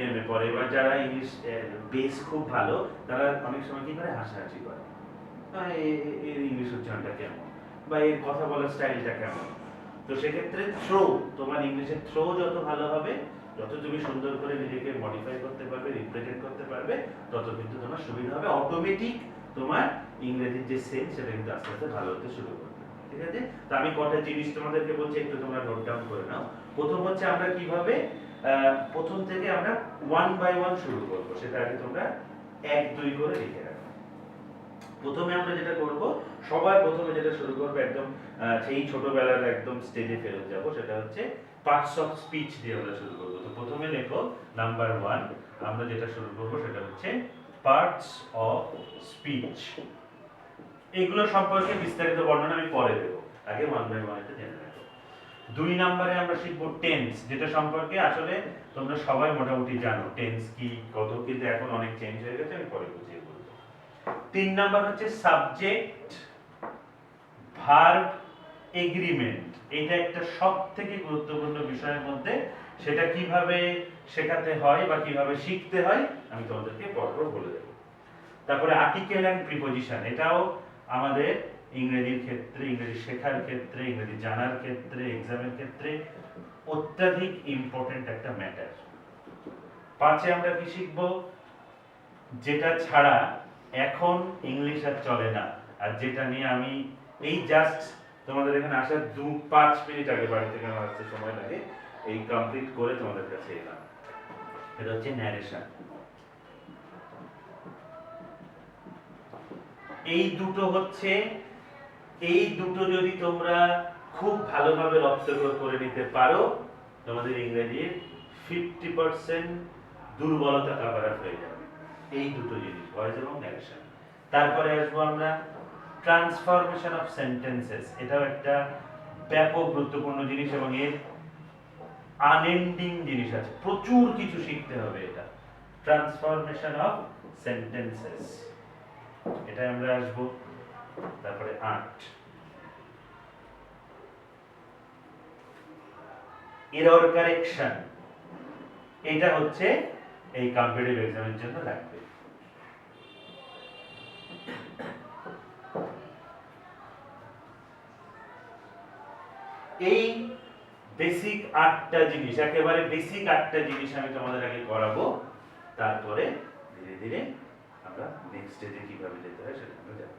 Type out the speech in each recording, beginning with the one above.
মিডিয়ামে পড়ে। বা যারা ইংলিশ বেস খুব ভালো, তারা অনেক সময় কি করে? হাসাহাসি করে। এর ইংলিশ উচ্চারণটা কেমন? বা এর কথা বলার স্টাইলটা কেমন? তো সেক্ষেত্রে থ্রো তোমার ইংলিশের থ্রো যত ভালো হবে, যত তুমি সুন্দর করে নিজেকে মডিফাই করতে পারবে রিপ্রেজেন্ট করতে পারবে, তত কিন্তু তোমার সুবিধা হবে। অটোমেটিক তোমার ইংরেজির যে সেন্স সেটা কিন্তু আস্তে আস্তে ভালো হতে শুরু করবে। ঠিক আছে? তো আমি কটা জিনিস তোমাদেরকে বলছি, একটু তোমরা নোট ডাউন করে নাও। প্রথম হচ্ছে আমরা কীভাবে প্রথম থেকে আমরা ওয়ান বাই ওয়ান শুরু করব। সেটা আগে তোমরা এক, দুই করে লিখে প্রথমে আমরা যেটা করব সবার প্রথমে যেটা শুরু করব, একদম সেই ছোটবেলার একদম স্টেজে ফেরত যাব, সেটা হচ্ছে পার্টস অফ স্পিচ দিয়ে আমরা শুরু করব। তো প্রথমে লেখো নাম্বার ওয়ান আমরা যেটা শুরু করব সেটা হচ্ছে পার্টস অফ স্পিচ এগুলো সম্পর্কে বিস্তারিত বর্ণনা আমি পরে দেবো। আগে ওয়ান বাই ওয়ান এটা জেনে দুই নম্বরে আমরা শিখব টেন্স যেটা সম্পর্কে আসলে তোমরা সবাই মোটামুটি জানো। টেন্স কি, কত কিন্তু এখন অনেক চেঞ্জ হয়ে গেছে, আমি পরে বুঝিয়ে বলব। তিন নাম্বার হচ্ছে সাবজেক্ট ভার্ব এগ্রিমেন্ট এটা একটা সব থেকে গুরুত্বপূর্ণ বিষয়ের মধ্যে। সেটা কীভাবে শেখাতে হয় বা কীভাবে শিখতে হয়, আমি তোমাদেরকে পরপর বলে দেবো। তারপরে আর্টিকেল অ্যান্ড প্রিপোজিশন এটাও আমাদের ইংরেজির ক্ষেত্রে, ইংরেজি শেখার ক্ষেত্রে, ইংরেজি জানার ক্ষেত্রে এক্সামের ক্ষেত্রে অত্যাধিক ইম্পর্টেন্ট একটা ম্যাটার পাঁচে আমরা কি শিখব? যেটা ছাড়া এখন ইংলিশ আর চলে না। আর যেটা নিয়ে আমি এই জাস্ট তোমাদের এখানে আসার দু পাঁচ মিনিট আগে বাড়ি থেকে আমার আসতে সময় লাগে, এই কমপ্লিট করে তোমাদের কাছে এলাম। এটা হচ্ছে ন্যারেশন এই দুটো হচ্ছে এই দুটো যদি তোমরা খুব ভালোভাবে রপ্তকর করে নিতে পারো, তোমাদের ইংরেজির ফিফটি পার্সেন্ট দুর্বলতা কাভার হয়ে যাবে। এই দুটো জিনিস ভয়েস এবং ন্যারেশন তারপরে আসব আমরা ট্রান্সফরমেশন অফ সেন্টেন্সেস এটাও একটা ব্যাপক গুরুত্বপূর্ণ জিনিস এবং এর আনএন্ডিং জিনিস আছে। প্রচুর কিছু শিখতে হবে এটা। ট্রান্সফরমেশন অফ সেন্টেন্সেস এটাই আমরা আসব। তারপরে আট। এরর কারেকশন এটা হচ্ছে এই কম্পিটিটিভ এক্সামের জন্য লাগবে। এই বেসিক আটটা জিনিস, একেবারে বেসিক আটটা জিনিস আমি তোমাদের আগে করাবো। তারপরে ধীরে ধীরে আমরা নেক্সট স্টেজে কীভাবে যেতে হয় সেটা আমরা যাব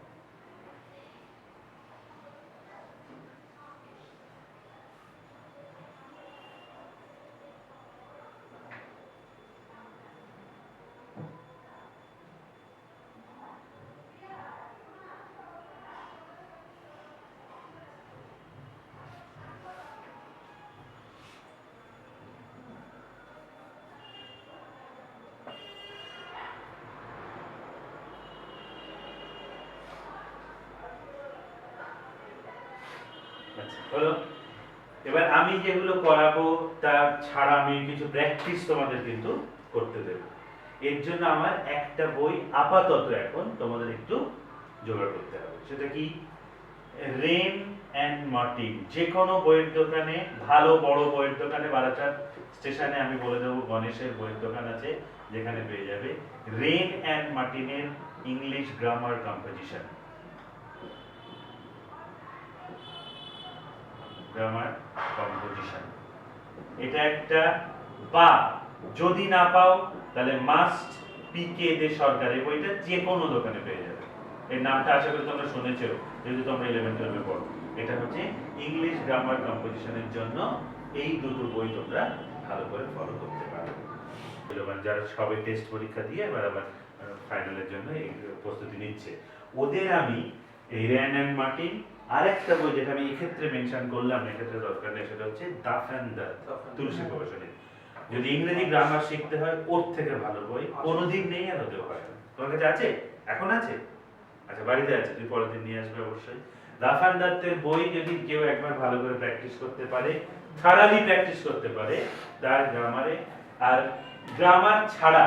আচ্ছা, হলো এবার আমি যেগুলো করাবো, তার ছাড়া আমি কিছু প্র্যাকটিস তোমাদের কিন্তু করতে দেবো। এর জন্য আমার একটা বই আপাতত এখন তোমাদের একটু জোগাড় করতে হবে। সেটা কি? রেন অ্যান্ড মার্টিন যে কোনো বইয়ের দোকানে, ভালো, বড় বইয়ের দোকানে বারাচার স্টেশনে আমি বলে দেবো, গণেশের বইয়ের দোকান আছে, যেখানে পেয়ে যাবে। রেন অ্যান্ড মার্টিনের English grammar composition grammar composition এটা একটা বা, যদি না পাও, তাহলে মাস্ট পিকে দে সরকার বইটা যে কোনো দোকানে পেয়ে যাবে। এর নামটা আশা করি তোমরা শুনেছো যেহেতু তোমরা ইলেভেন টুয়েলভে পড়ো। এটা হচ্ছে ইংলিশ গ্রামার কম্পোজিশনের জন্য এই দুটো বই তোমরা ভালো করে ফলো করতে পারো। যারা সবে টেস্ট পরীক্ষা দিয়ে এবার আবার ফাইনালের জন্য প্রস্তুতি নিচ্ছে। ওদের আমি এই র্যান অ্যান্ড মার্টিন আরেকটা বই যেটা আমি এক্ষেত্রে মেনশন করলাম এক্ষেত্রে দরকার নেই সেটা হচ্ছে দাফ অ্যান্ড দা তুলসী প্রকাশনী। যদি ইংরেজি গ্রামার শিখতে হয় ওর থেকে ভালো বই কোনোদিন নেই আর হতেও পারে তোমার কাছে আছে? এখন আছে? আচ্ছা বাড়িতে আছে তুই পরের দিন নিয়ে আসবে অবশ্যই। দত্তের বই যদি কেউ একবার ভালো করে প্র্যাকটিস করতে পারে থারালি প্র্যাকটিস করতে পারে তার গ্রামারে আর গ্রামার ছাড়া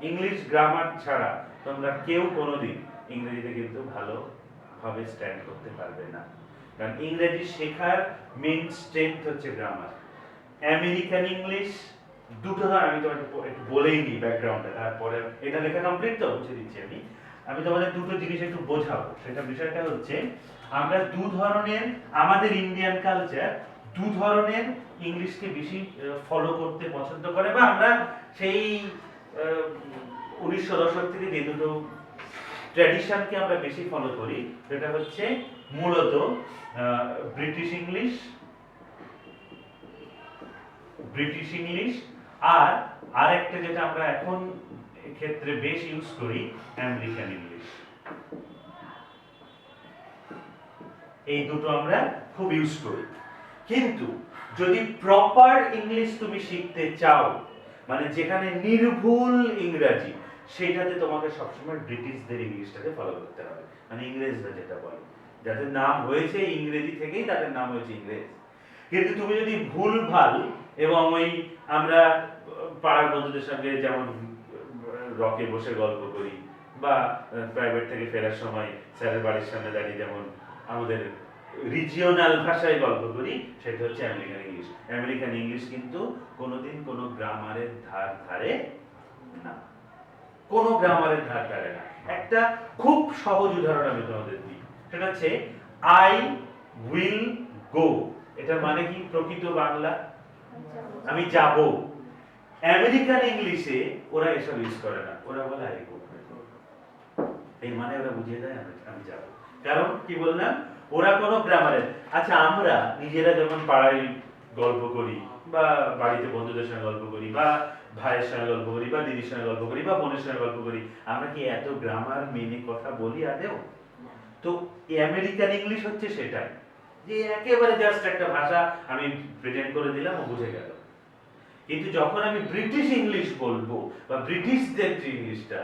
ইংলিশ গ্রামার ছাড়া তোমরা কেউ কোনোদিন ইংরেজিতে কিন্তু ভালো ভাবে স্ট্যান্ড করতে পারবে না। কারণ ইংরেজি শেখার মেইন স্ট্রেংথ হচ্ছে গ্রামার আমেরিকান ইংলিশ দুটো ধর, আমি তোমাকে একটু বলেই দিই ব্যাকগ্রাউন্ডে তারপরে এটা লেখা কমপ্লিট তো, বুঝে দিচ্ছি আমি। আমি তোমাদের দুটো জিনিস একটু বোঝাবো। সেটা বিষয়টা হচ্ছে, আমরা দু ধরনের, আমাদের ইন্ডিয়ান কালচার দু ধরনের ইংলিশকে বেশি ফলো করতে পছন্দ করে, বা আমরা সেই উনিশশো দশক থেকে যে দুটো ট্র্যাডিশনকে আমরা বেশি ফলো করি, সেটা হচ্ছে মূলত ব্রিটিশ ইংলিশ ব্রিটিশ ইংলিশ আর আরেকটা যেটা আমরা এখন ক্ষেত্রে বেশ ইউজ করি আমেরিকান ইংলিশ এই দুটো আমরা খুব ইউজ করি। কিন্তু যদি প্রপার ইংলিশ তুমি শিখতে চাও মানে যেখানে নির্ভুল ইংরাজি সেটাতে তোমাকে সবসময় ব্রিটিশদের ইংলিশটাকে ফলো করতে হবে। মানে ইংরেজরা যেটা বলে। যাদের নাম হয়েছে ইংরেজি থেকেই তাদের নাম হয়েছে ইংরেজ। কিন্তু তুমি যদি ভুল ভালো এবং ওই আমরা পাড়ার বন্ধুদের সঙ্গে যেমন রকে বসে গল্প করি বা প্রাইভেট থেকে ফেরার সময় স্যারের বাড়ির সামনে দাঁড়িয়ে যেমন আমাদের রিজিওনাল ভাষায় গল্প করি, সেটা হচ্ছে আমেরিকান ইংলিশ আমেরিকান ইংলিশ কিন্তু কোনোদিন কোনো গ্রামারের ধার ধারে না। কোনো গ্রামারের ধার ধারে না। একটা খুব সহজ উদাহরণ আমি তোমাদের দিই। সেটা হচ্ছে আই উইল গো এটার মানে কি? প্রকৃত বাংলা? আমি যাব। আমেরিকান ইংলিশে ওরা এসব ইউজ করে না। ওরা বলে আই গো এই মানে ওরা বুঝিয়ে দেয় আমি যাব। কারণ কি বললাম? ওরা কোনো গ্রামারের। আচ্ছা আমরা নিজেরা যখন পাড়ায় গল্প করি বা বাড়িতে বন্ধুদের সঙ্গে গল্প করি বা ভাইয়ের সঙ্গে গল্প করি বা দিদির সঙ্গে গল্প করি বা বোনের সঙ্গে গল্প করি, আমরা কি এত গ্রামার মেনে কথা বলি আদেও? তো আমেরিকান ইংলিশ হচ্ছে সেটাই। যে একেবারে জাস্ট একটা ভাষা আমি প্রেজেন্ট করে দিলাম, ও বুঝে গেল। কিন্তু যখন আমি ব্রিটিশ ইংলিশ বলব বা ব্রিটিশদের যে ইংলিশটা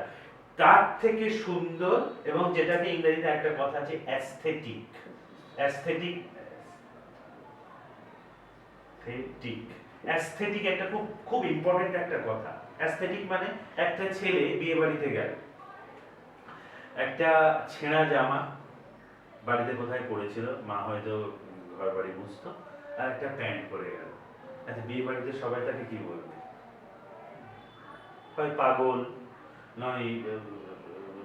তার থেকে সুন্দর এবং যেটাকে ইংরেজিতে একটা কথা আছে অ্যাস্থেটিক অ্যাস্থেটিক অ্যাস্থেটিক অ্যাস্থেটিক একটা খুব খুব ইম্পর্টেন্ট একটা কথা। অ্যাস্থেটিক মানে একটা ছেলে বিয়ে বাড়িতে গেল। একটা ছেঁড়া জামা বাড়িতে কোথায় পড়েছিল, মা হয়তো ঘর বাড়ি মুছতো আর একটা প্যান্ট পরে গেল। আচ্ছা বিয়ে বাড়িতে সবাই তাকে কি বলবে? হয় পাগল, নয়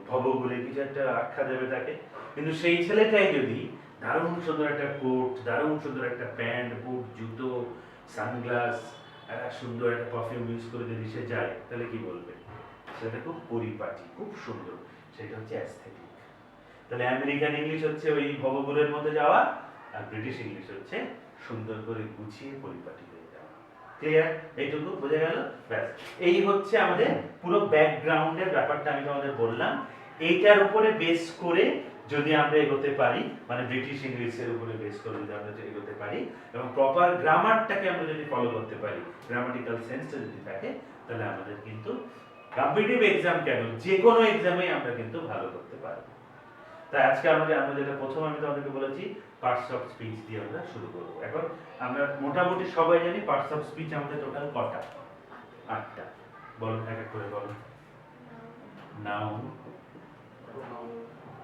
ভবগুলে কিছু একটা আখ্যা দেবে তাকে। কিন্তু সেই ছেলেটাই যদি দারুণ সুন্দর একটা কোট, দারুণ সুন্দর একটা প্যান্ট, বুট, জুতো সানগ্লাস সুন্দর একটা পারফিউম ইউজ করে যদি সে যায়, তাহলে কি বলবে? সেটা খুব পরিপাটি, খুব সুন্দর। সেটা হচ্ছে অ্যাস্থেটিক তাহলে আমেরিকান ইংলিশ হচ্ছে ওই ভবগুলের মধ্যে যাওয়া, আর ব্রিটিশ ইংলিশ হচ্ছে সুন্দর করে গুছিয়ে, পরিপাটি হয়ে যাওয়া। ক্লিয়ার এইটুকু বোঝা গেল? ব্যাস। এই হচ্ছে আমাদের পুরো ব্যাকগ্রাউন্ডের ব্যাপারটা আমি তোমাদের বললাম। এইটার উপরে বেস করে যদি আমরা এগোতে পারি মানে ব্রিটিশ ইংলিশের উপরে বেস করে যদি আমরা যদি এগোতে পারি এবং প্রপার গ্রামারটাকে আমরা যদি ফলো করতে পারি গ্রামাটিক্যাল সেন্সটা যদি থাকে, তাহলে আমাদের কিন্তু কম্পিটিভ এক্সাম কেন? যে কোনো এক্সামে আমরা কিন্তু ভালো করতে পারব। তাই আজকে আমাদের, আমরা যেটা প্রথম আমি তোমাদেরকে বলেছি পার্টস অফ স্পিচ দিয়ে আমরা শুরু করব। এখন আমরা মোটামুটি সবাই জানি পার্টস অফ স্পিচ আমাদের টোটাল কটা? আটটা। বলো এক এক করে বলো নাউন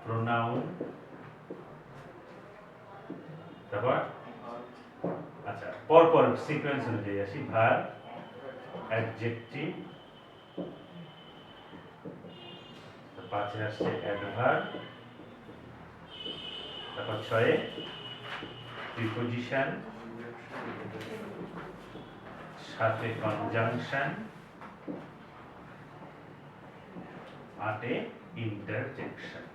প্রোনাউন তারপর? আচ্ছা পর পর সিকোয়েন্স অনুযায়ী আসি ভার অ্যাডজেক্টিভ পাঁচে আসছে অ্যাডভার্ব তারপর ছয়ে প্রিপোজিশন সাথে কনজাংশন আটে ইন্টারজেকশন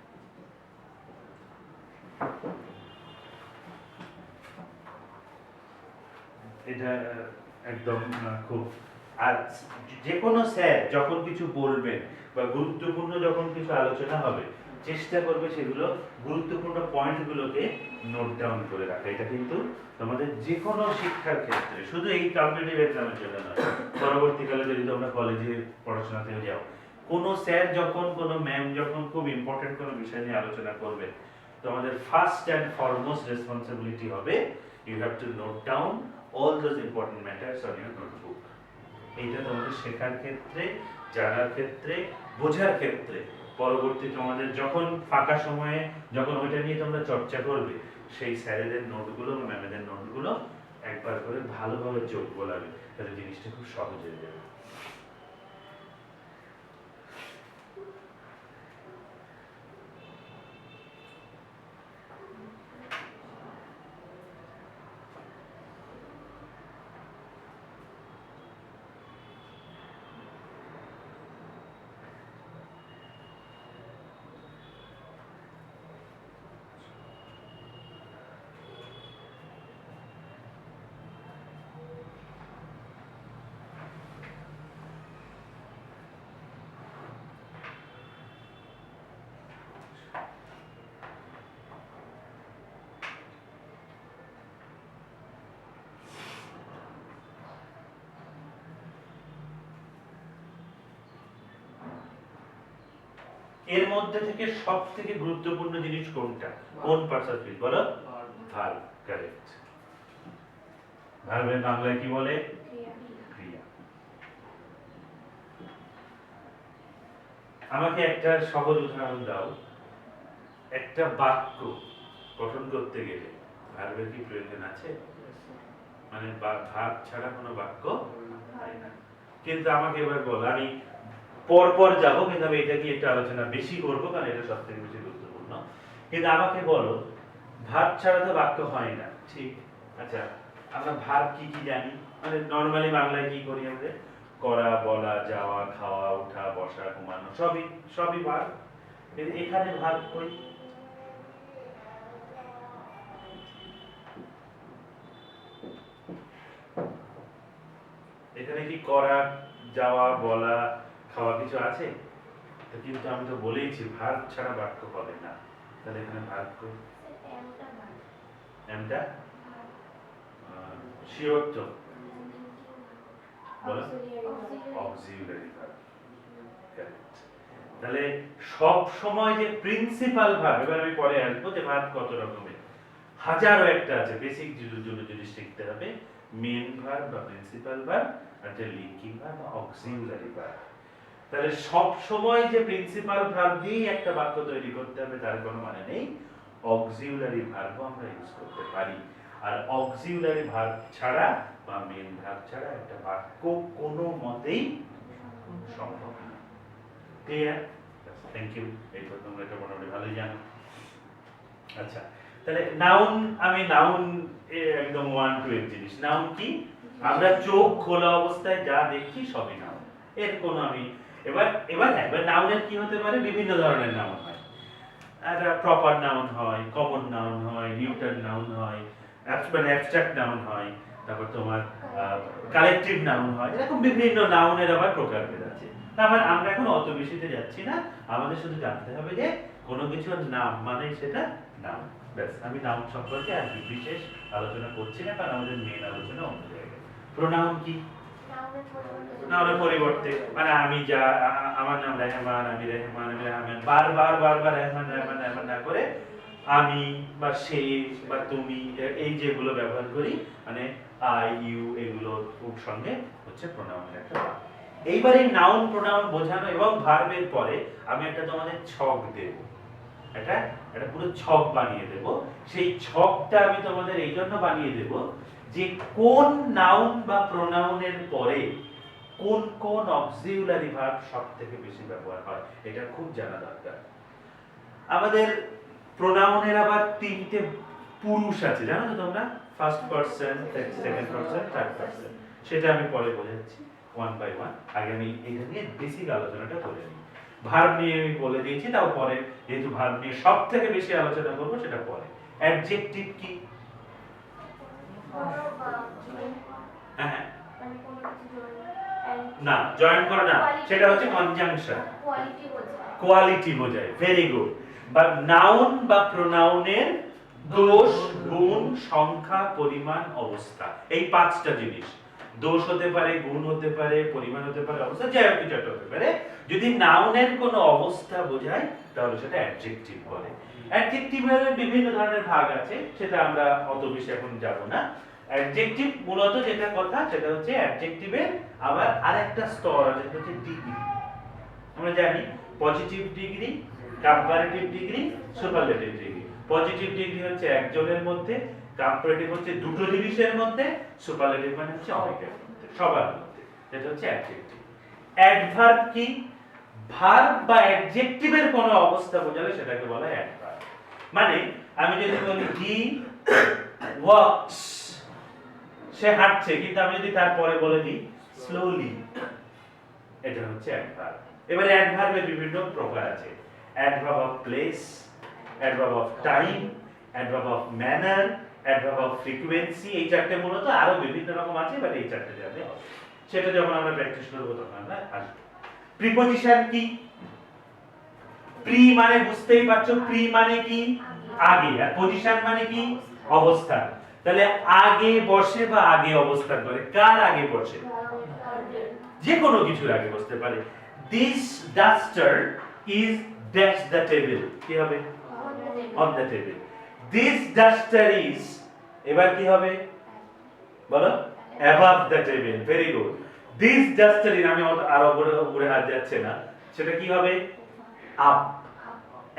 এটা একদম খুব, আর যে কোনো স্যার যখন কিছু বলবেন বা গুরুত্বপূর্ণ যখন কিছু আলোচনা হবে, চেষ্টা করবে সেগুলো গুরুত্বপূর্ণ পয়েন্টগুলোকে নোট ডাউন করে রাখা। এটা কিন্তু তোমাদের যে কোনো শিক্ষার ক্ষেত্রে, শুধু এই কম্পিটিটিভ এক্সামের জন্য নয়, পরবর্তীকালে যদি তোমরা কলেজে পড়াশোনাতেও যাও, কোনো স্যার যখন, কোনো ম্যাম যখন খুব ইম্পর্টেন্ট কোনো বিষয় নিয়ে আলোচনা করবে তোমাদের ফার্স্ট অ্যান্ড ফরমোস্ট রেসপন্সিবিলিটি হবে you have to note down all those important matters on your notebook এইটা তোমাদের শেখার ক্ষেত্রে, জানার ক্ষেত্রে, বোঝার ক্ষেত্রে। পরবর্তী তোমাদের যখন ফাঁকা সময়ে, যখন ওইটা নিয়ে তোমরা চর্চা করবে, সেই স্যারেদের নোটগুলো বা ম্যামেদের নোটগুলো একবার করে ভালোভাবে চোখ বোলাবে, তাহলে জিনিসটা খুব সহজ হয়ে যাবে। এর মধ্যে থেকে সব থেকে গুরুত্বপূর্ণ জিনিস কোনটা? কোন পার্টস অফ স্পিচ বলো ভার্ব কারেক্ট ভার্বের বাংলায় কি বলে? ক্রিয়া। আমাকে একটা সহজ উদাহরণ দাও। একটা বাক্য গঠন করতে গেলে ভার্বের কি প্রয়োজন আছে? মানে ভাব ছাড়া কোনো বাক্য হয় না। কিন্তু আমাকে এবার বল আমি পর পর যাব, কিন্তু আমি এটা নিয়ে একটু আলোচনা বেশি করব, কারণ এটা সব থেকে বেশি গুরুত্বপূর্ণ। কিন্তু আমাকে বলো ভাব ছাড়া তো বাক্য হয় না, ঠিক? আচ্ছা আমরা ভাব কি কি জানি? মানে নর্মালি বাংলায় কি করি আমরা? করা, বলা, যাওয়া, খাওয়া ওঠা বসা, ঘুমানো, সবই সবই ভাব কিন্তু এখানে ভাব কই? এখানে কি করা, যাওয়া, বলা খাওয়া কিছু আছে? তো কিন্তু আমি তো বলেইছি ভাত ছাড়া বাক্য হবে না। তাহলে এখানে ভাত এমটা শিওর তো অক্সিলারি ভার্ব তাহলে সব সময় যে প্রিন্সিপাল ভার্ব এবার আমি পরে আসব যে ভার্ব কত রকমের। হাজারো একটা আছে বেসিক জন্য যদি শিখতে হবে মেন ভার্ব বা প্রিন্সিপাল ভার্ব আর যে লিঙ্কিং ভার্ব বা অক্সিলারি ভার্ব তাহলে সব সময় যে প্রিন্সিপাল ভার্ব দিয়েই একটা বাক্য তৈরি করতে হবে, তার কোনো মানে নেই। অক্সিলারি ভার্ব আমরা ইউজ করতে পারি। আর অক্সিলারি ভার্ব ছাড়া বা মেন ভার্ব ছাড়া একটা বাক্য কোনো মতেই সম্ভব না। ক্লিয়ার থ্যাংক ইউ এই তো তোমরা এটা মোটামুটি ভালোই জানো। আচ্ছা তাহলে নাউন আমি নাউন একদম ওয়ান টু এর জিনিস। নাউন কি? আমরা চোখ খোলা অবস্থায় যা দেখি সবই নাউন এর কোনো আমি এবার এবার হ্যাঁ, এবার নাউনের কি হতে পারে? বিভিন্ন ধরনের নাউন হয়। প্রপার নাউন হয় কমন নাউন হয় নাউন হয় abs- মানে অ্যাবস্ট্রাক্ট নাউন হয় তারপর তোমার কালেকটিভ নাউন হয় এরকম বিভিন্ন নাউনের আবার প্রকারভেদ আছে মানে আমরা এখন অত বেশিতে যাচ্ছি না আমাদের শুধু জানতে হবে যে কোনো কিছুর নাম মানে সেটা নাম ব্যাস আমি নাম সম্পর্কে আর বিশেষ আলোচনা করছি না কারণ আমাদের মেন আলোচনা অন্য জায়গায়। প্রোনাউন কি? নামের পরিবর্তে মানে আমি যা আমার নাম রেহমান, আমি রেহমান আমি রেহমান বারবার বারবার রেহমান রেহমান রেহমান না করে আমি বা সে বা তুমি এই যেগুলো ব্যবহার করি মানে আই, ইউ, এগুলো খুব সঙ্গে হচ্ছে প্রোনাউনের একটা ভাগ। এইবার এই নাউন প্রোনাউন বোঝানো এবং ভার্বের পরে আমি একটা তোমাদের ছক দেব এটা একটা পুরো ছক বানিয়ে দেব। সেই ছকটা আমি তোমাদের এই জন্য বানিয়ে দেব যে কোন নাউন বা প্রোনাউনের পরে কোন কোন অক্সিলারি ভার্ব সব থেকে বেশি ব্যবহার হয়, এটা খুব জানা দরকার। আমাদের প্রোনাউনের আবার তিনটে পুরুষ আছে, জানো তো তোমরা? First person second person third person সেটা আমি পরে বোঝাচ্ছি ওয়ান বাই ওয়ান আগে আমি এটা নিয়ে বেসিক আলোচনাটা করে নিই। ভার্ব নিয়ে আমি বলে দিয়েছি তাও পরে। যেহেতু ভার্ব নিয়ে সব থেকে বেশি আলোচনা করব সেটা পরে। অ্যাডজেক্টিভ কি? হ্যাঁ হ্যাঁ। না জয়েন করা না। সেটা হচ্ছে কনজাংশন কোয়ালিটি বোঝায়। ভেরি গুড বা নাউন বা প্রোনাউনের দোষ গুণ সংখ্যা পরিমাণ অবস্থা। এই পাঁচটা জিনিস। দোষ হতে পারে, গুণ হতে পারে, পরিমাণ হতে পারে, অবস্থা যাই হোক কিছু হতে পারে। যদি নাউনের কোনো অবস্থা বোঝায়, তাহলে সেটা অ্যাডজেক্টিভ বলে। অ্যাডজেক্টিভের বিভিন্ন ধরনের ভাগ আছে, সেটা আমরা অত বেশি এখন যাব না। অ্যাডজেক্টিভ মূলত যেটা কথা, সেটা হচ্ছে অ্যাডজেক্টিভের আবার আরেকটা স্তর আছে, সেটা হচ্ছে ডিগ্রি আমরা জানি positive degree comparative degree superlative degree positive degree হচ্ছে একজনের মধ্যে কম্পারেটিভ হচ্ছে দুটো জিনিসের মধ্যে সুপারলেটিভ মানে হচ্ছে অনেকের মধ্যে, সবার মধ্যে, যেটা হচ্ছে অ্যাডজেক্টিভ অ্যাডভার্ব কি? ভার্ব বা অ্যাডজেক্টিভের কোনো অবস্থা বোঝালে সেটাকে বলা হয় অ্যাডভার্ব মানে আমি যদি বলি হি ওয়াকস সে হাঁটছে, কিন্তু আমি যদি তারপরে বলে দিই স্লোলি এটা হচ্ছে অ্যাডভার্ব এবারে অ্যাডভার্বের বিভিন্ন প্রকার আছে। Adverb of place adverb of time adverb of manner adverb এই চারটে মূলত আরও বিভিন্ন রকম আছে বাট এই চারটে হবে। সেটা যখন আমরা প্র্যাকটিস করব, তখন আমরা আসব। প্রিপজিশন কি? প্রি মানে বুঝতেই পারছ প্রি মানে কি? আগে। আর পজিশন মানে কি? অবস্থান। তাহলে আগে বসে বা আগে অবস্থান করে? কার আগে বসে? যে কোনো কিছুর আগে বসতে পারে। This duster is dash the table কি হবে? On the table this duster is এবার কি হবে? বলো? Above the table very good this duster is আমি আরও উপরে উপরে হাত যাচ্ছে না। সেটা কি হবে? আপ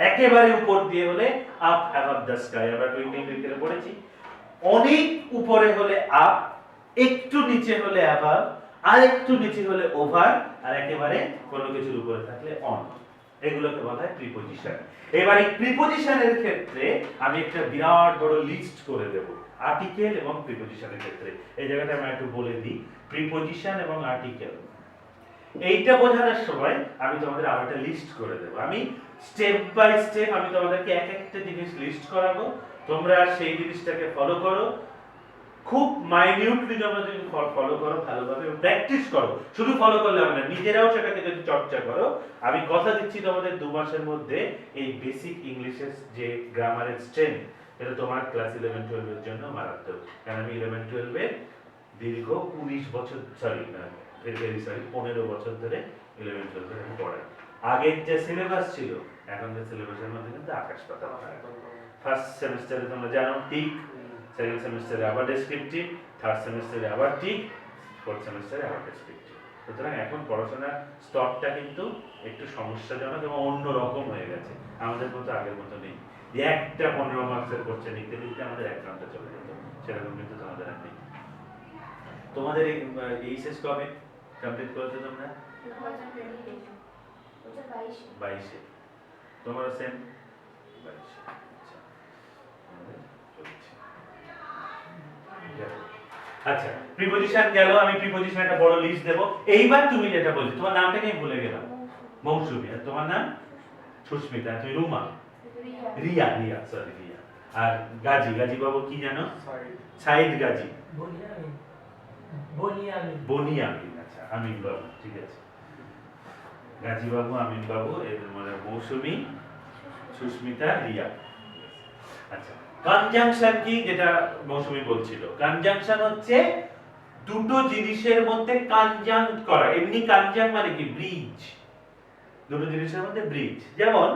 একেবারে উপর দিয়ে হলে আপ অ্যাবাভ দ্য স্কাই আমরা টুইঙ্কলিং টুইঙ্কলে পড়েছি। অনেক উপরে হলে আপ একটু নিচে হলে অ্যাবাভ আর একটু নিচে হলে ওভার আর একেবারে কোনো কিছুর উপরে থাকলে অন এগুলোকে বলা হয় প্রিপজিশন এবার এই প্রিপজিশনের ক্ষেত্রে আমি একটা বিরাট বড় লিস্ট করে দেব। আর্টিকেল এবং প্রিপজিশনের ক্ষেত্রে। এই জায়গাটা আমি একটু বলে দিই। প্রিপজিশন এবং আর্টিকেল এইটা বোঝানোর সময় আমি তোমাদের আরও একটা লিস্ট করে দেবো। আমি স্টেপ বাই স্টেপ আমি তোমাদেরকে এক একটা জিনিস লিস্ট করাবো। তোমরা সেই জিনিসটাকে ফলো করো। খুব মাইনিউটলি তোমরা যদি ফলো করো ভালোভাবে প্র্যাকটিস করো। শুধু ফলো করলে হবে না নিজেরাও সেটাকে যদি চর্চা করো আমি কথা দিচ্ছি তোমাদের দু মাসের মধ্যে এই বেসিক ইংলিশের যে গ্রামারের স্ট্রেংথ এটা তোমার ক্লাস ইলেভেন টুয়েলভের জন্য মারাত্মক। কারণ আমি ইলেভেন টুয়েলভে দীর্ঘ উনিশ বছর সরি না সরি পনেরো বছর ধরে ইলেভেন টুয়েলভে আমি পড়াই। আগের যে সিলেবাস ছিল এখন যে সিলেবাসের মধ্যে কিন্তু আকাশ পাতাল ফার্স্ট সেমিস্টারে তোমরা জানো ঠিক সেকেন্ড সেমিস্টারে আবার ডেসক্রিপটিভ থার্ড সেমিস্টারে আবার ঠিক ফোর্থ সেমিস্টারে আবার ডেসক্রিপটিভ সুতরাং এখন পড়াশোনার স্তরটা কিন্তু একটু সমস্যাজনক এবং অন্য রকম হয়ে গেছে। আমাদের মতো আগের মতো নেই। যে একটা পনেরো মার্কসের করছে লিখতে লিখতে আমাদের এক ঘণ্টা চলে যেত। সেরকম কিন্তু তোমাদের আর নেই। তোমাদের এই এইচএস কবে কমপ্লিট করেছ তোমরা? বাইশে। তোমারও সেম বাইশে। আচ্ছা। আচ্ছা প্রিপজিশন গেল আমি প্রিপজিশন একটা বড় লিস্ট দেব। এইবার তুমি যেটা বলছো তোমার নামটাকে আমি ভুলে গেলাম? মৌসুমী আর তোমার নাম? সুস্মিতা তুমি রুমা? রিয়া রিয়া সরি রিয়া। আর গাজী গাজী বাবু কি জানো? সাইদ। গাজী। আচ্ছা আমিন বাবু ঠিক আছে। গাজী বাবু আমিন বাবু এদের মানে মৌসুমী সুস্মিতা রিয়া। আচ্ছা কনজাংশন কি? যেটা মৌসুমী বলছিল। কনজাংশন হচ্ছে দুটো জিনিসের মধ্যে কনজাংক্ট করা। এমনি কনজাং মানে কি? ব্রিজ দুটো জিনিসের মধ্যে ব্রিজ যেমন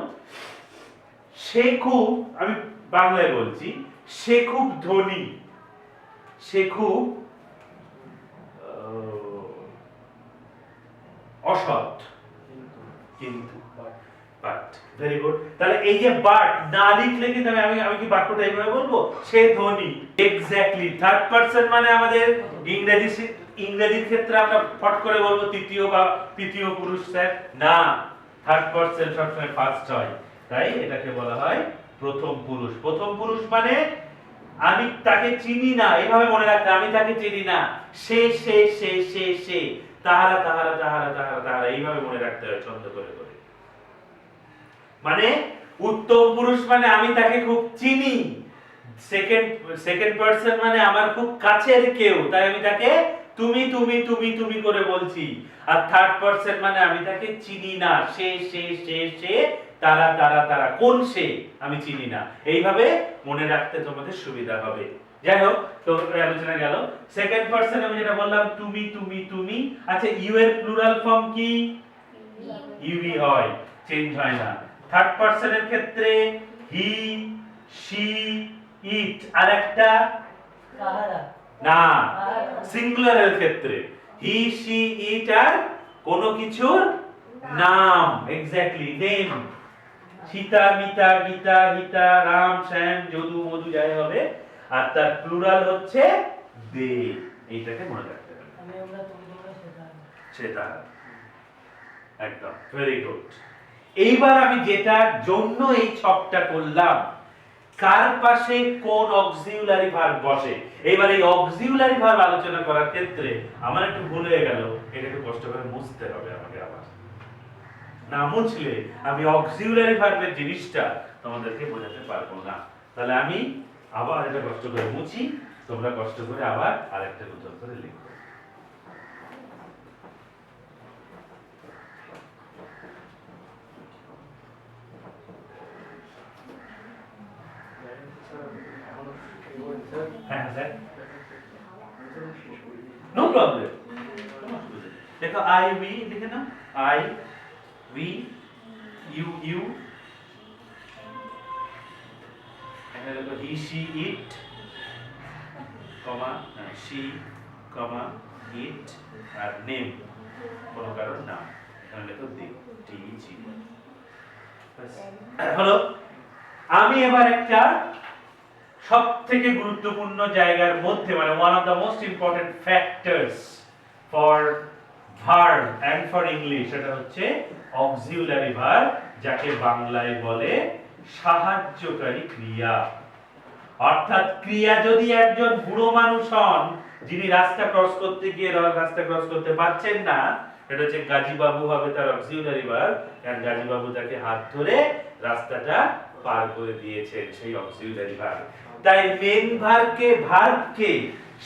সে খুব আমি বাংলায় বলছি সে খুব ধনী সে খুব অসৎ। কিন্তু বাট ভেরি গুড তাহলে এই যে বাট না লিখলে কিন্তু আমি আমি আমি কি বাক্যটা এইভাবে বলব? সে ধনী। এক্স্যাক্টলি থার্ড পারসন মানে আমাদের ইংরেজি ইংরেজির ক্ষেত্রে আমরা ফট করে বলব তৃতীয় বা তৃতীয় পুরুষ স্যার না থার্ড পারসন সবসময় ফার্স্ট হয় তাই এটাকে বলা হয় প্রথম পুরুষ। প্রথম পুরুষ মানে আমি তাকে চিনি না, এভাবে মনে রাখতে আমি তাকে চিনি না। সে সে সে সে সে। তাহারা তাহারা তাহারা তাহারা তাহারা, এইভাবে মনে রাখতে হয় ছন্দ করে করে। মানে উত্তম পুরুষ মানে আমি তাকে খুব চিনি। সেকেন্ড সেকেন্ড পারসন মানে আমার খুব কাছের কেউ তাই আমি তাকে তুমি তুমি তুমি তুমি করে বলছি। আর থার্ড পারসন মানে আমি তাকে চিনি না সে সে সে সে তারা তারা তারা কোন সে আমি চিনি না। এইভাবে মনে রাখতে তোমাদের সুবিধা হবে। যাই হোক তো আলোচনা গেল। সেকেন্ড পারসন আমি যেটা বললাম তুমি তুমি তুমি। আচ্ছা ইউ এর প্লুরাল ফর্ম কি? ইউই হয় চেঞ্জ হয় না। থার্ড পারসনের ক্ষেত্রে হি শি ইট আর একটা না সিঙ্গুলারের ক্ষেত্রে। হি শি ইট আর কোন কিছুর নাম এক্স্যাক্টলি নেম সীতা মিতা গীতা হিতা রাম শ্যাম যদু মধু যাই হবে। আর তার প্লুরাল হচ্ছে দে। এইটাকে মনে রাখতে হবে। সেটা। একদম। ভেরি গুড এইবার আমি যেটার জন্য এই ছকটা করলাম, কার পাশে কোন অক্সিউলারি ভার্ব বসে? এইবার এই অক্সিউলারি ভার্ব আলোচনা করার ক্ষেত্রে আমার একটু ভুল হয়ে গেল। এটা একটু কষ্ট করে মুছতে হবে আমাকে আবার। না মুছলে আমি অক্সিউলারি ভার্বের জিনিসটা তোমাদেরকে বোঝাতে পারব না। তাহলে আমি আবার এটা কষ্ট করে মুছি, তোমরা কষ্ট করে আবার আরেকটা নতুন করে লিখো। হ্যাঁ স্যার নো প্রবলেম দেখো আই উই লিখে নাও। আই উই ইউ ইউ দেখো he she it comma she comma it R name কোনো কারণ নাম এখানে লেখো দি টি জি হলো আমি এবার একটা সব থেকে গুরুত্বপূর্ণ জায়গার মধ্যে মানে one of the most important factors for verb and for English সেটা হচ্ছে অক্সিউলারি ভার্ব যাকে বাংলায় বলে সাহায্যকারী ক্রিয়া। অর্থাৎ ক্রিয়া যদি একজন বুড়ো মানুষ হন, যিনি রাস্তা ক্রস করতে গিয়ে রাস্তা ক্রস করতে পারছেন না এটা হচ্ছে গাজী বাবু হবে তার অক্সিলারি ভার্ব কারণ গাজী বাবু তাকে হাত ধরে রাস্তাটা পার করে দিয়েছেন সেই অক্সিলারি ভার্ব তাই মেন ভার্বকে ভার্বকে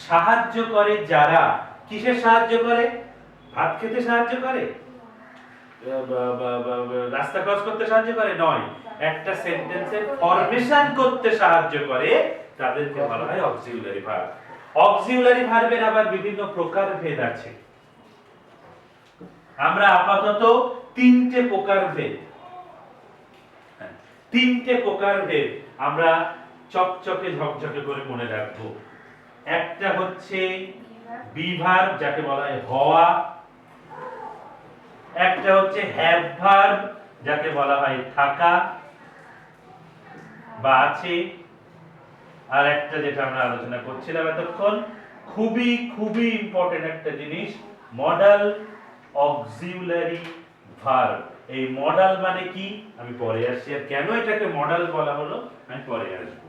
সাহায্য করে যারা কিসের সাহায্য করে? ভাত খেতে সাহায্য করে? রাস্তা ক্রস করতে সাহায্য করে? নয়। একটা সেন্টেন্সের ফরমেশন করতে সাহায্য করে তাদেরকে বলা হয় অক্সিলারি ভার্ব অক্সিলারি ভার্বের আবার বিভিন্ন প্রকার ভেদ আছে। আমরা আপাতত তিনটে প্রকারভেদ হ্যাঁ, তিনটে প্রকারভেদ আমরা চকচকে ঝকঝকে করে মনে রাখব। একটা হচ্ছে বিভার, যাকে বলা হয় হওয়া। একটা হচ্ছে হ্যাভ ভার্ব যাকে বলা হয় থাকা বা আছে। আর একটা যেটা আমরা আলোচনা করছিলাম এতক্ষণ, খুবই খুবই ইম্পর্টেন্ট একটা জিনিস মডেল অক্সিউলারি ভার্ব এই মডাল মানে কি? আমি পরে আসছি। আর কেন এটাকে মডাল বলা হলো? আমি পরে আসব।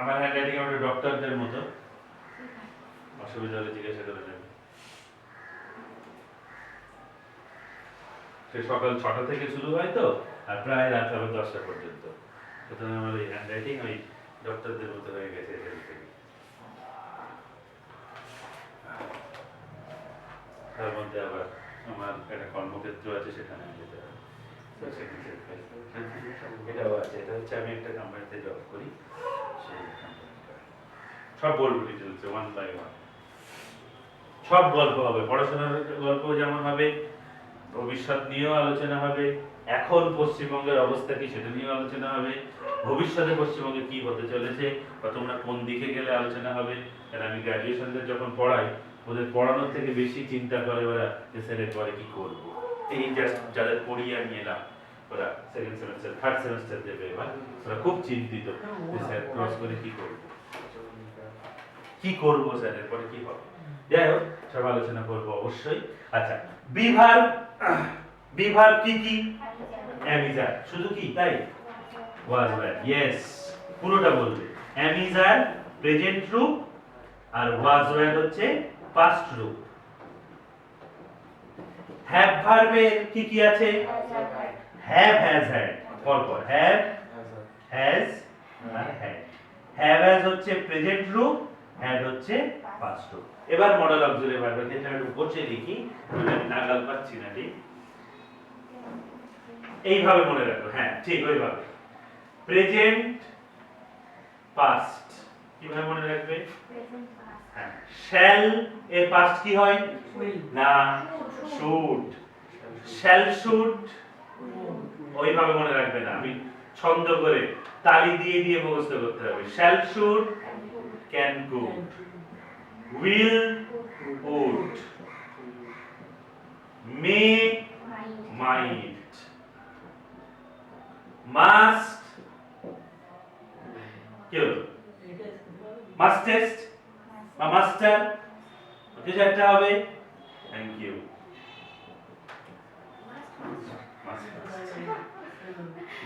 আমার হ্যান্ডরাইটিং আমাদের ডক্টরদের মতো। অসুবিধা হলে জিজ্ঞাসা করে নেবে সে সকাল ছটা থেকে শুরু হয় তো আর প্রায় রাত হবে দশটা পর্যন্ত সুতরাং আমার ওই হ্যান্ডরাইটিং ওই ডক্টরদের মতো হয়ে গেছে এখান থেকে তার মধ্যে আবার আমার একটা কর্মক্ষেত্র আছে সেখানে যেতে হবে এটাও আছে এটা হচ্ছে আমি একটা কোম্পানিতে জব করি সেই কোম্পানিটা সব ওয়ান বাই ওয়ান সব গল্প হবে পড়াশোনার গল্প যেমন হবে ভবিষ্যৎ নিয়েও আলোচনা হবে। এখন পশ্চিমবঙ্গের অবস্থা কি সেটা নিয়েও আলোচনা হবে। ভবিষ্যতে পশ্চিমবঙ্গে কি হতে চলেছে বা তোমরা কোন দিকে গেলে আলোচনা হবে কারণ আমি গ্র্যাজুয়েশনদের যখন পড়াই, ওদের পড়ানোর থেকে বেশি চিন্তা করে ওরা যে স্যার পরে কি করব। এই জাস্ট যাদের পড়িয়ে আমি এলাম, ওরা সেকেন্ড সেমিস্টার থার্ড সেমিস্টার দেবে এবার। ওরা খুব চিন্তিত যে স্যার ক্রস করে কি করব। কি করব স্যার পরে কি হবে? যাই হোক, সব আলোচনা করব অবশ্যই। আচ্ছা বিভার বিভার কি কি? অ্যামিজার। শুধু কি, তাই? ওয়াজ ওয়ার ইয়েস পুরোটা বলবে। অ্যামিজার, প্রেজেন্ট রূপ, আর ওয়াজ ওয়ার হচ্ছে পাস্ট রূপ। হ্যাভ ভার্বের কি কি আছে? হ্যাভ হ্যাজ হ্যাড পর পর have has had have has হচ্ছে প্রেজেন্ট রূপ হ্যাড হচ্ছে পাস্ট রূপ। এবার মডেল অক্সিলারি ভার্বের ক্ষেত্রে আমি একটু বসে লিখি নাগাল পাচ্ছি না ঠিক? এইভাবে মনে রাখো হ্যাঁ ঠিক ওইভাবে। প্রেজেন্ট পাস্ট কীভাবে মনে রাখবে? হ্যাঁ শ্যাল এর পাস্ট কি হয়? না শুড শ্যাল শুড ওইভাবে মনে রাখবে না। আমি ছন্দ করে তালি দিয়ে দিয়ে মুখস্থ করতে হবে। Shall should can could will would may might must কি হলো বা মাস্টার কিছু একটা হবে থ্যাংক ইউ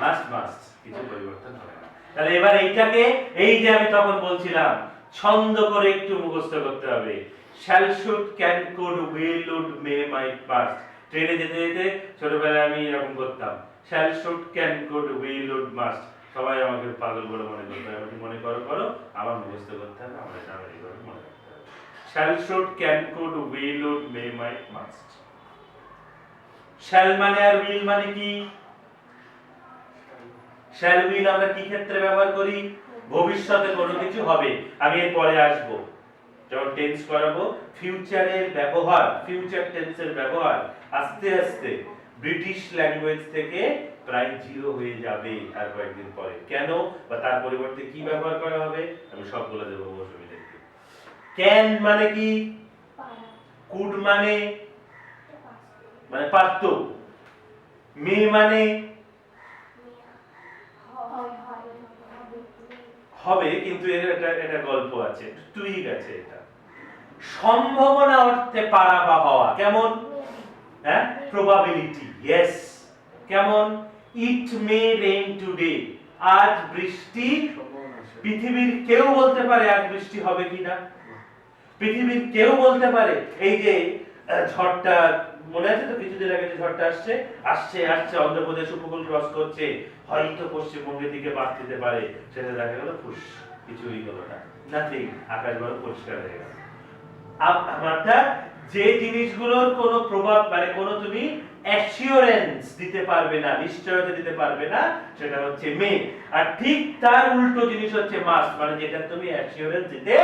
মাস্ট মাস্ট কিছু পরিবর্তন হবে তাহলে এবার এইটাকে এই যে আমি তখন বলছিলাম ছন্দ করে একটু মুখস্থ করতে হবে। Shall should can could will would may might past ট্রেনে যেতে যেতে ছোটবেলায় আমি এরকম করতাম। Shall should can could will would must সবাই আমাকে পাগল বলে মনে করতো। আমি মনে করো করো? আবার মুখস্থ করতে হবে, আমার এটা আমার মনে রাখতে হবে। Shall should can could will would may might must shall মানে আর উইল মানে কি? শ্যাল উইল আমরা কি ক্ষেত্রে ব্যবহার করি? ভবিষ্যতে কোনো কিছু হবে, আমি এর পরে আসব। যখন টেন্স করাবো ফিউচারের ব্যবহার ফিউচার টেন্সের ব্যবহার, আস্তে আস্তে ব্রিটিশ ল্যাঙ্গুয়েজ থেকে প্রায় জিরো হয়ে যাবে আর কয়েকদিন পরে। কেন বা তার পরিবর্তে কি ব্যবহার করা হবে, আমি সবগুলো দেবো অসুবিধা ক্যান মানে কি? কুড মানে? মানে পারত মে মানে? হবে, কিন্তু এর একটা একটা গল্প আছে টুইক আছে এটা। সম্ভাবনা অর্থে পারা বা হওয়া, কেমন? হ্যাঁ? প্রবাবিলিটি ইয়েস কেমন? ইট মে রেইন টুডে আজ বৃষ্টি, পৃথিবীর কেউ বলতে পারে আজ বৃষ্টি হবে কিনা? পৃথিবীর কেউ বলতে পারে, এই যে ঝড়টা মনে আছে তো? কিছুদিন আগে যে ঝড়টা আসছে আসছে আসছে, অন্ধ্রপ্রদেশ উপকূল ক্রস করছে। হয়তো পশ্চিমবঙ্গের দিকে বাদ দিতে পারে। সেটা দেখা গেল, ফুস, কিছুই না। নাথিং আকাশ বড় পরিষ্কার হয়ে গেল। যে জিনিসগুলোর কোনো প্রভাব মানে কোনো তুমি অ্যাসিওরেন্স দিতে পারবে না, নিশ্চয়তা দিতে পারবে না, সেটা হচ্ছে মে। আর ঠিক তার উল্টো জিনিস হচ্ছে মাস মানে যেটা তুমি অ্যাসিওরেন্স দিতে